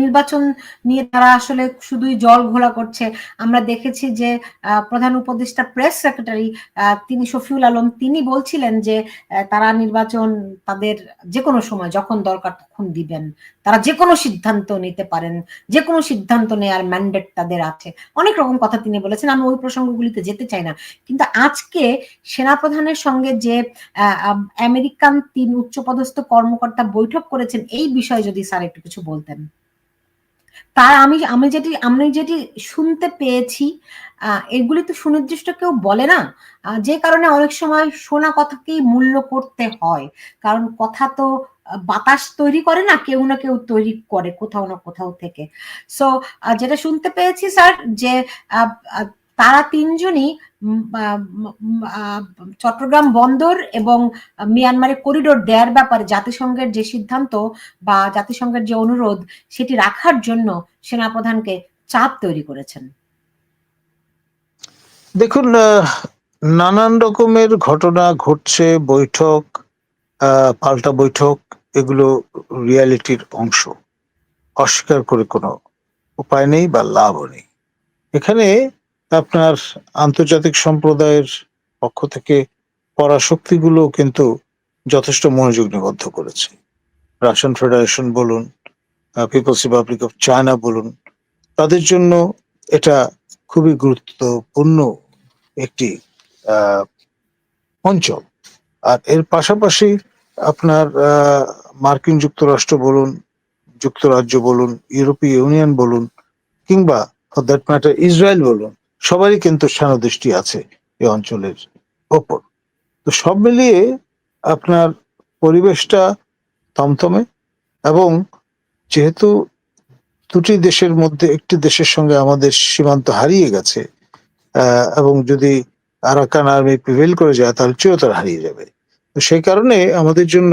নির্বাচন নিয়ে তারা আসলে শুধুই জল ঘোলা করছে। আমরা দেখেছি যে প্রধান উপদেষ্টা, প্রেস সেক্রেটারি তিনি শফিউল আলম, তিনি বলছিলেন যে তারা নির্বাচন তাদের যে কোনো সময় যখন দরকার তখন দিবেন। তারা যে কোনো সিদ্ধান্ত নিতে পারেন যে কোনো সিদ্ধান্ত নেওয়ার ম্যান্ডেট তাদের আছে। অনেক রকম কথা তিনি বলেছেন, আমি ওই প্রসঙ্গগুলিতে যেতে চাই না। কিন্তু আজকে সেনাপ্রধানের সঙ্গে যে আমেরিকান তিন উচ্চপদস্থ কর্মকর্তা বৈঠক করেছেন, এই বিষয়ে যদি স্যার একটু কিছু বলতেন। তার আমি আমি যেটি আমি যেটি শুনতে পেয়েছি এগুলি তো সুনির্দিষ্ট কেউ বলে না। যে কারণে অনেক সময় শোনা কথাকেই মূল্য করতে হয়। কারণ কথা তো বাতাস তৈরি করে না, কেউ না কেউ তৈরি করে কোথাও না কোথাও থেকে। সো যেটা শুনতে পেয়েছি, স্যার, যে তারা তিনজনই চট্টগ্রাম বন্দর এবং মিয়ানমারে করিডোর দেওয়ার ব্যাপারে জাতিসংঘের যে সিদ্ধান্ত বা জাতিসংঘের যে অনুরোধ, সেটি রাখার জন্য সেনাপ্রধানকে চাপ তৈরি করেছেন। দেখুন নানান রকমের ঘটনা ঘটছে, বৈঠক পাল্টা বৈঠক, এগুলো রিয়ালিটির অংশ। অস্বীকার করে কোনো উপায় নেই বা লাভও নেই। এখানে আপনার আন্তর্জাতিক সম্প্রদায়ের পক্ষ থেকে পরাশক্তিগুলো কিন্তু যথেষ্ট মনোযোগ নিবদ্ধ করেছে। রাশিয়ান ফেডারেশন বলুন পিপলস রিপাবলিক অফ চায়না বলুন, তাদের জন্য এটা খুবই গুরুত্বপূর্ণ একটি অঞ্চল। আর এর পাশাপাশি আপনার মার্কিন যুক্তরাষ্ট্র বলুন, যুক্তরাজ্য বলুন, ইউরোপীয় ইউনিয়ন বলুন, কিংবা ফর দ্যাট ম্যাটার ইসরায়েল বলুন সবারই কিন্তু দৃষ্টি আছে এই অঞ্চলের ওপর। তো সব মিলিয়ে আপনার পরিবেশটা থমথমে এবং যেহেতু দুটি দেশের মধ্যে একটি দেশের সঙ্গে আমাদের সীমান্ত হারিয়ে গেছে এবং যদি আরাকান আর্মি প্রিভেল করে যায়, তাহলে চিরতর হারিয়ে যাবে। তো সেই কারণে আমাদের জন্য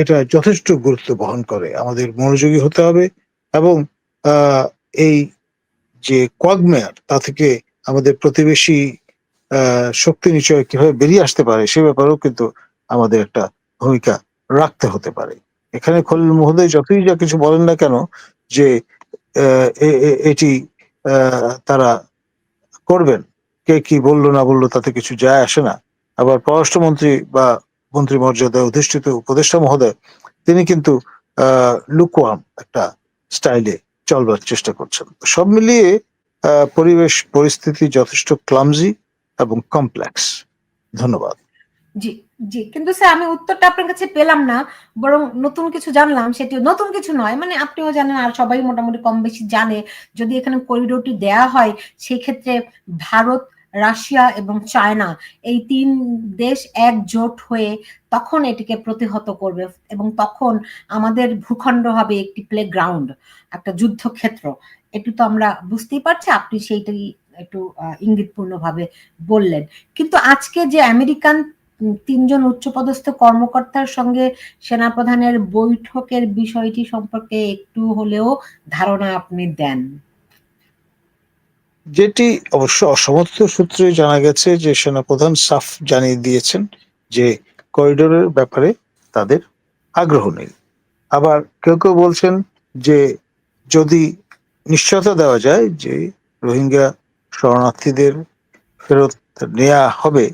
এটা যথেষ্ট গুরুত্ব বহন করে। আমাদের মনোযোগী হতে হবে এবং এই যে কোয়াগমেয়ার তা থেকে আমাদের প্রতিবেশী শক্তি নিশ্চয় কীভাবে বেরিয়ে আসতে পারে, সে ব্যাপারেও কিন্তু আমাদের একটা ভূমিকা রাখতে হতে পারে। এখানে খলিল মহোদয় যতই যা কিছু বলেন না কেন, যে এটি তারা করবেন। কে কি বলল না বলল তাতে কিছু যায় আসে না। আবার পররাষ্ট্রমন্ত্রী বা মন্ত্রী মর্যাদায় অধিষ্ঠিত উপদেষ্টা মহোদয়, তিনি কিন্তু লুকোয়াম একটা স্টাইলে চলবার চেষ্টা করছেন। সব মিলিয়ে পরিবেশ পরিস্থিতি যথেষ্ট ক্লামজি এবং কমপ্লেক্স। ধন্যবাদ। জি জি, কিন্তু স্যার, আমি উত্তরটা আপনার কাছে পেলাম না, বরং নতুন কিছু জানলাম, সেটিও নতুন কিছু নয় মানে আপনিও জানেন আর সবাই মোটামুটি কম বেশি জানে, যদি এখানে করিডোরটি দেয়া হয় সেই ক্ষেত্রে ভারত রাশিয়া এবং চায়না, এই তিন দেশ একজোট হয়ে তখন এটিকে প্রতিহত করবে এবং তখন আমাদের ভূখণ্ড হবে একটি প্লে গ্রাউন্ড একটা যুদ্ধক্ষেত্র। এটি তো আমরা বুঝতেই পারছি, আপনি সেইটাই একটু ইঙ্গিতপূর্ণ ভাবে বললেন। কিন্তু আজকে যে আমেরিকান তিনজন উচ্চপদস্থ কর্মকর্তার সঙ্গে সেনাপ্রধানের বৈঠকের বিষয়টি সম্পর্কে একটু হলেও ধারণা আপনি দেন। যেটি অবশ্য অসমর্থ সূত্রে জানা গেছে যে সেনাপ্রধান সাফ জানিয়ে দিয়েছেন যে করিডোরের ব্যাপারে তাদের আগ্রহ নেই। আবার কেউ কেউ বলছেন যে যদি নিশ্চয়তা দেওয়া যায় যে রোহিঙ্গা শরণার্থীদের ফেরত নেওয়া হবে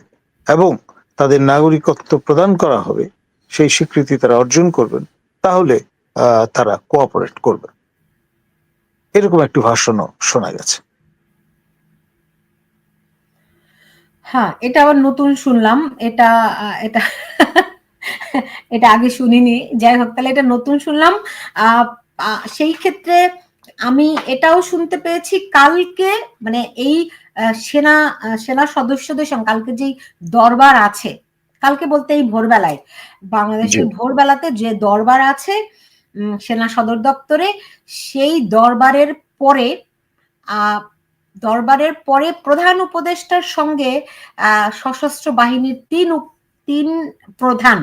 এবং তাদের নাগরিকত্ব প্রদান করা হবে, সেই স্বীকৃতি তারা অর্জন করবেন, তাহলে তারা কোঅপারেট করবে এরকম একটি ভাষণও শোনা গেছে। হ্যাঁ এটা আবার নতুন শুনলাম। এটা এটা এটা আগে শুনিনি। যাই হোক তাহলে এটা নতুন শুনলাম। সেই ক্ষেত্রে আমি এটাও শুনতে পেয়েছি কালকে মানে এই সেনা সেনা সদস্যদের সঙ্গে কালকে যেই দরবার আছে কালকে বলতে এই ভোরবেলায় বাংলাদেশের ভোরবেলাতে যে দরবার আছে সেনা সদর দপ্তরে সেই দরবারের পরে দরবারের পরে প্রধান উপদেষ্টার সঙ্গে সশস্ত্র বাহিনীর তিন তিন প্রধান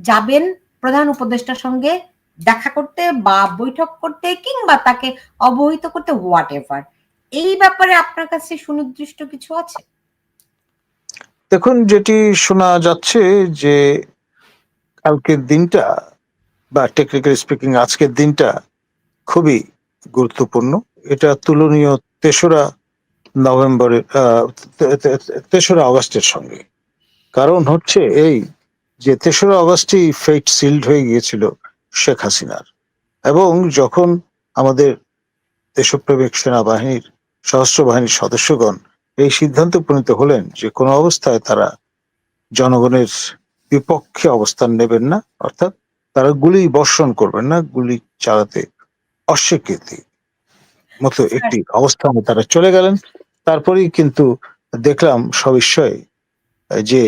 যাবেন। প্রধান উপদেষ্টার সঙ্গে দেখা করতে বা বৈঠক করতে কিংবা তাকে অবহিত করতে হোয়াট এভার এই ব্যাপারে আপনার কাছে সুনির্দিষ্ট কিছু আছে? দেখুন, যেটি শোনা যাচ্ছে যে কালকের দিনটা বা টেকনিক্যাল স্পিকিং আজকের দিনটা খুবই গুরুত্বপূর্ণ। এটা তুলনীয় তেসরা নভেম্বরের তেসরা আগস্টের সঙ্গে। কারণ হচ্ছে এই যে তেসরা আগস্টই ফেট সিল্ড হয়ে গিয়েছিল শেখ হাসিনার। এবং যখন আমাদের দেশপ্রেমিক সেনাবাহিনীর সহস্র বাহিনীর সদস্যগণ এই সিদ্ধান্তে উপনীত হলেন যে কোনো অবস্থায় তারা জনগণের বিপক্ষে অবস্থান নেবেন না, অর্থাৎ তারা গুলি বর্ষণ করবেন না, গুলি চালাতে অস্বীকৃতি। মতো একটি অবস্থানে তারা চলে গেলেন। তারপরেই কিন্তু দেখলাম সবিস্ময়ে যে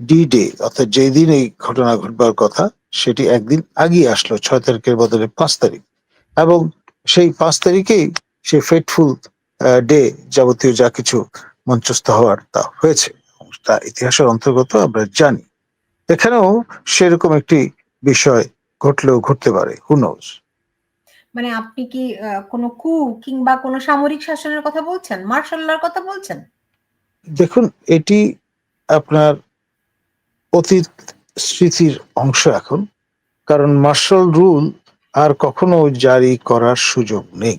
ডি ডে অর্থাৎ যেই দিন এই ঘটনা ঘটবার কথা সেটি একদিন আগিয়ে আসলো ছয় তারিখের বদলে পাঁচ তারিখ। এবং সেই পাঁচ তারিখেই সেই ফেটফুল ডে যাবতীয় যা কিছু মঞ্চস্থ হওয়ার তা হয়েছে। তা ইতিহাসের অন্তর্গত আমরা জানি। এখানেও সেরকম একটি বিষয় ঘটলেও ঘটতে পারে হু নোজ মানে আপনি কি কোনো কু কিংবা কোনো সামরিক শাসনের কথা বলছেন? মার্শাল্লার কথা বলছেন? দেখুন, এটি আপনার অতীত স্মৃতির অংশ এখন, কারণ মার্শাল রুল আর কখনো জারি করার সুযোগ নেই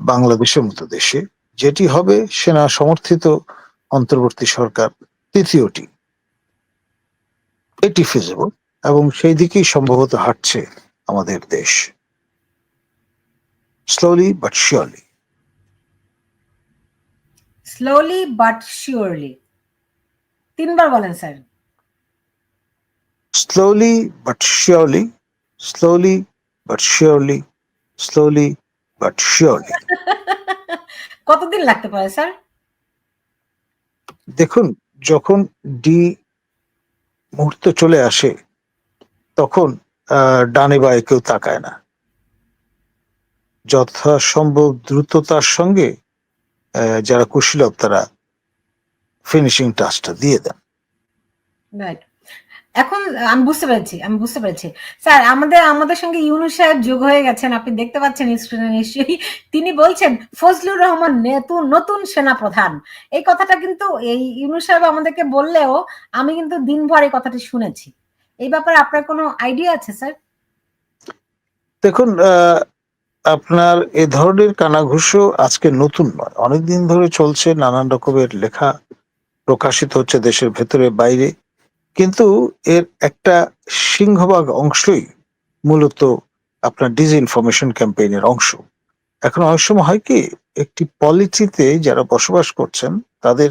বাংলাদেশের মতো দেশে। যেটি হবে সেনা সমর্থিত অন্তর্বর্তী সরকার তৃতীয়টি। এটি ফিজিবল এবং সেই দিকেই সম্ভবত হাঁটছে আমাদের দেশ। Slowly but surely slowly but surely তিনবার বলেন sir. Slowly but surely, slowly but surely, slowly but surely. কতদিন লাগতে পারে স্যার? দেখুন যখন ডি মুহূর্ত চলে আসে তখন ডানে বায়ে কেউ তাকায় না। যথাসম্ভব দ্রুততার সঙ্গে যারা কুশীলব তারা ফিনিশিং টাচটা দিয়ে দেন। রাইট এখন আমি বুঝতে পেরেছি আমি বুঝতে পেরেছি। স্যার আমাদের আমাদের সঙ্গে ইউনু সাহেব যোগ হয়ে গেছেন আপনি দেখতে পাচ্ছেন স্ক্রিনে নিশ্চয়ই। তিনি বলছেন ফজলুর রহমান নতুন নতুন সেনা প্রধান এই কথাটা কিন্তু এই ইউনু সাহেব আমাদেরকে বললেও আমি কিন্তু দিনভর এই কথাটি শুনেছি। এই ব্যাপারে আপনার কোনো আইডিয়া আছে স্যার দেখুন আপনার এ ধরনের কানাঘুষো আজকে নতুন নয়। অনেকদিন ধরে চলছে, নানান রকমের লেখা প্রকাশিত হচ্ছে দেশের ভেতরে, বাইরে। কিন্তু এর একটা সিংহভাগ অংশই মূলত আপনার ডিসইনফরমেশন ক্যাম্পেইনের অংশ। এখন অনেক সময় হয় কি, একটি পলিটিতে যারা বসবাস করছেন, তাদের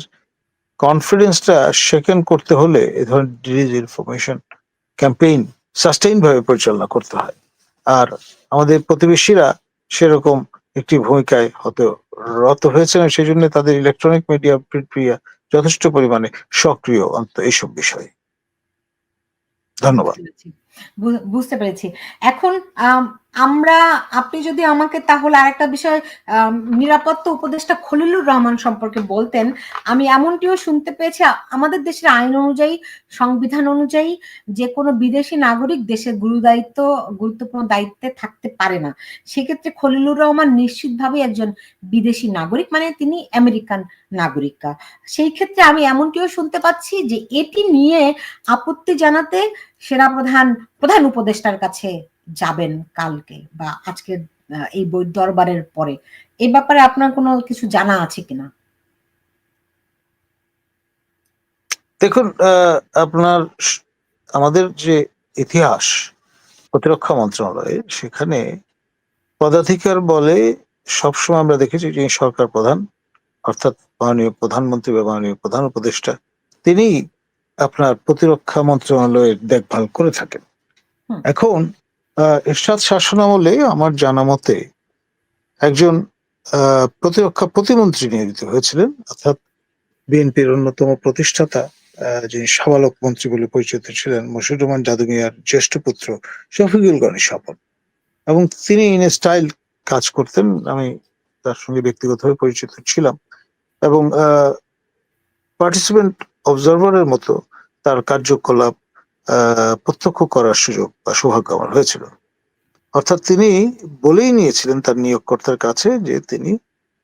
কনফিডেন্সটা সেকেন্ড করতে হলে এ ধরনের ডিসইনফরমেশন ক্যাম্পেইন সাস্টেইন ভাবে পরিচালনা করতে হয়। আর আমাদের প্রতিবেশীরা সেরকম একটি ভূমিকায় হতে রত হয়েছেন সেই জন্য তাদের ইলেকট্রনিক মিডিয়া প্রক্রিয়া যথেষ্ট পরিমাণে সক্রিয় অন্ত এইসব বিষয়ে। ধন্যবাদ। বুঝতে পেরেছি। এখন আম, আমরা আপনি যদি আমাকে তাহলে আরেকটা বিষয় নিরাপত্তা উপদেষ্টা খলিলুর রহমান সম্পর্কে বলতেন আমি এমনটিও শুনতে পেয়েছি আমাদের দেশের আইন অনুযায়ী সংবিধান অনুযায়ী যে কোনো বিদেশি নাগরিক দেশের গুরু দায়িত্ব গুরুত্বপূর্ণ দায়িত্বে থাকতে পারে না সেক্ষেত্রে খলিলুর রহমান নিশ্চিতভাবে একজন বিদেশি নাগরিক মানে তিনি আমেরিকান নাগরিকা সেই ক্ষেত্রে আমি এমনটিও শুনতে পাচ্ছি যে এটি নিয়ে আপত্তি জানাতে সেনাপ্রধান প্রধান প্রধান উপদেষ্টার কাছে যাবেন কালকে বা আজকে আহ, এই বই দরবারের পরে। এই ব্যাপারে আপনার কোনো কিছু জানা আছে কিনা? দেখুন আপনার আমাদের যে ইতিহাস প্রতিরক্ষা মন্ত্রণালয়ে সেখানে পদাধিকার বলে সবসময় আমরা দেখেছি যে সরকার প্রধান অর্থাৎ মাননীয় প্রধানমন্ত্রী বা মাননীয় প্রধান উপদেষ্টা। তিনি আপনার প্রতিরক্ষা মন্ত্রণালয়ের দেখভাল করে থাকেন। এখন এরশাদ শাসনামলে আমার জানা মতে একজন প্রতিরক্ষা প্রতিমন্ত্রী নিয়োজিত হয়েছিলেন অর্থাৎ বিএনপির অন্যতম প্রতিষ্ঠাতা যিনি সাবালক মন্ত্রী বলে পরিচিত ছিলেন মশিউর রহমান জাদু মিয়ার জ্যেষ্ঠ পুত্র শফিকুল গণেশ স্বপন। এবং তিনি ইন স্টাইল কাজ করতেন আমি তার সঙ্গে ব্যক্তিগতভাবে পরিচিত ছিলাম। এবং পার্টিসিপেন্ট অবজারভারের মতো তার কার্যকলাপ প্রত্যক্ষ করার সুযোগ বা সৌভাগ্য আমার হয়েছিল। অর্থাৎ তিনি বলেই নিয়েছিলেন তার নিয়োগকর্তার কাছে যে তিনি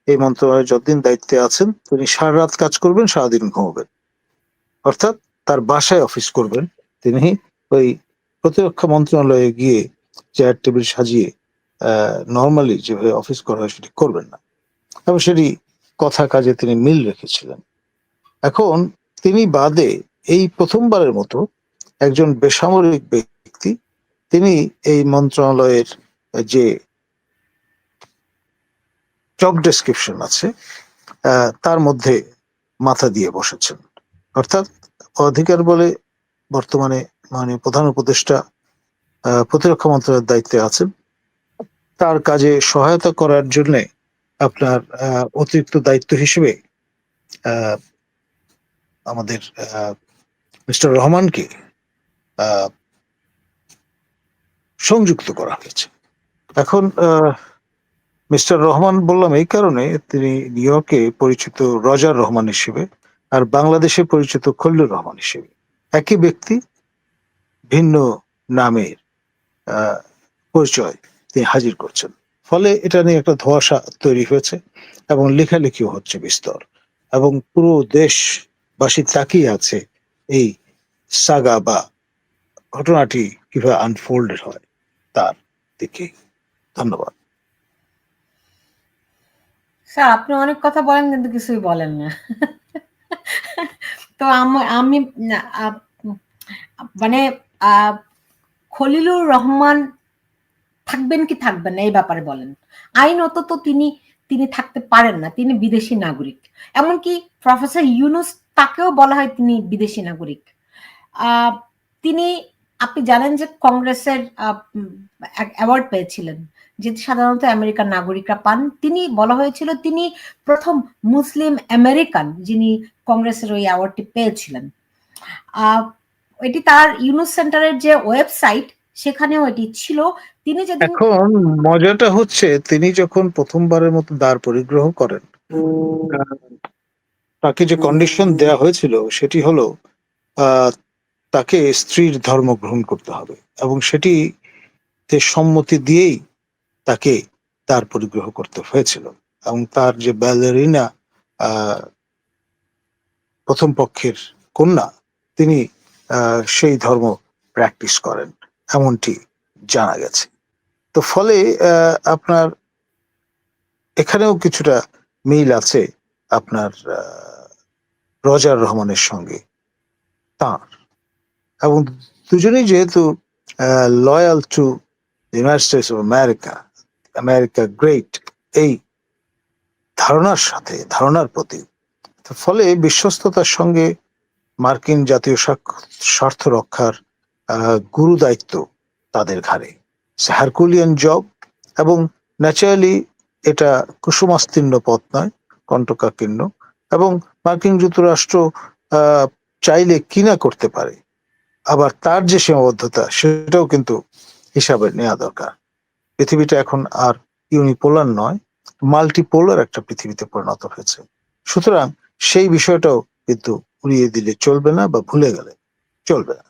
এই মন্ত্রণালয়ে যতদিন দায়িত্বে আছেন, তিনি সারা রাত কাজ করবেন, সারাদিন ঘুমাবেন। অর্থাৎ তার বাসায় অফিস করবেন। তিনি ওই প্রতিরক্ষা মন্ত্রণালয়ে গিয়ে চেয়ার টেবিল সাজিয়ে নর্মালি যেভাবে অফিস করা হয় সেটি করবেন না। এবং সেটি কথা কাজে তিনি মিল রেখেছিলেন। এখন তিনি বাদে এই প্রথমবারের মতো একজন বেসামরিক ব্যক্তি, তিনি এই মন্ত্রণালয়ের যে জব ডেসক্রিপশন আছে তার মধ্যে মাথা দিয়ে বসেছেন। অর্থাৎ অধিকার বলে বর্তমানে মানে প্রধান উপদেষ্টা প্রতিরক্ষা মন্ত্রণালয়ের দায়িত্বে আছেন। তার কাজে সহায়তা করার জন্য আপনার অতিরিক্ত দায়িত্ব হিসেবে আমাদের মিস্টার রহমানকে সংযুক্ত করা হয়েছে। এখন মিস্টার রহমান বললাম এই কারণে, তিনি নিউ ইয়র্কে পরিচিত রজার রহমান হিসেবে আর বাংলাদেশে পরিচিত খল্লুর রহমান হিসেবে। একই ব্যক্তি, ভিন্ন নামের পরিচয় তিনি হাজির করছেন। ফলে এটা নিয়ে একটা ধোঁয়াশা তৈরি হয়েছে এবং লেখালেখিও হচ্ছে বিস্তর। এবং পুরো দেশবাসী তাকিয়ে আছে এই সাগা বা ঘটনাটি কীভাবে আনফোল্ডেড হয় তার দিকে। ধন্যবাদ। স্যার, আপনি অনেক কথা বলেন কিন্তু কিছুই বলেন না। তো আমি মানে খলিলুর রহমান থাকবেন কি থাকবেন না, এই ব্যাপারে বলেন। আইনত তো তিনি তিনি থাকতে পারেন না, তিনি বিদেশি নাগরিক। এমনকি প্রফেসর ইউনুস তাকেও বলা হয় তিনি বিদেশি নাগরিক। আহ, তিনি আপনি জানেন যে কংগ্রেসের অ্যাওয়ার্ড পেয়েছিলেন যেটি সাধারণত আমেরিকান নাগরিকরা পান। তিনি বলা হয়েছিল তিনি প্রথম মুসলিম আমেরিকান যিনি কংগ্রেসের ওই অ্যাওয়ার্ডটি পেয়েছিলেন। আহ, এটি তার ইউনুস সেন্টারের যে ওয়েবসাইট সেখানেও এটি ছিল। তিনি যেদিন এখন মজাটা হচ্ছে তিনি যখন প্রথমবারের মতো দ্বার পরিগ্রহ করেন। তাকে যে কন্ডিশন দেয়া হয়েছিল সেটি হলো তাকে স্ত্রীর ধর্ম গ্রহণ করতে হবে এবং সেটি সম্মতি দিয়েই তাকে তার পরিগ্রহ করতে হয়েছিল এবং তার যে ব্যালেরিনা প্রথম পক্ষের কন্যা, তিনি সেই ধর্ম প্র্যাকটিস করেন এমনটি জানা গেছে। তো ফলে আপনার এখানেও কিছুটা মিল আছে আপনার রজার রহমানের সঙ্গে। তার। এবং দুজনেই যেহেতু loyal to United States of America America great এই ধারণার সাথে, ধারণার প্রতি। ফলে বিশ্বস্ততার সঙ্গে মার্কিন জাতীয় স্বার্থ রক্ষার গুরু দায়িত্ব তাদের ঘাড়ে। হারকুলিয়ান জব এবং ন্যাচারালি এটা কুসুমাস্তীর্ণ পথ নয়, কণ্টকাকীর্ণ। এবং মার্কিন যুক্তরাষ্ট্র চাইলে কিনা করতে পারে। আবার তার যে সীমাবদ্ধতা, সেটাও কিন্তু হিসাবে নেওয়া দরকার। পৃথিবীটা এখন আর ইউনিপোলার নয়, মাল্টিপোলার একটা পৃথিবীতে পরিণত হয়েছে। সুতরাং সেই বিষয়টাও কিন্তু উড়িয়ে দিলে চলবে না বা ভুলে গেলে চলবে না।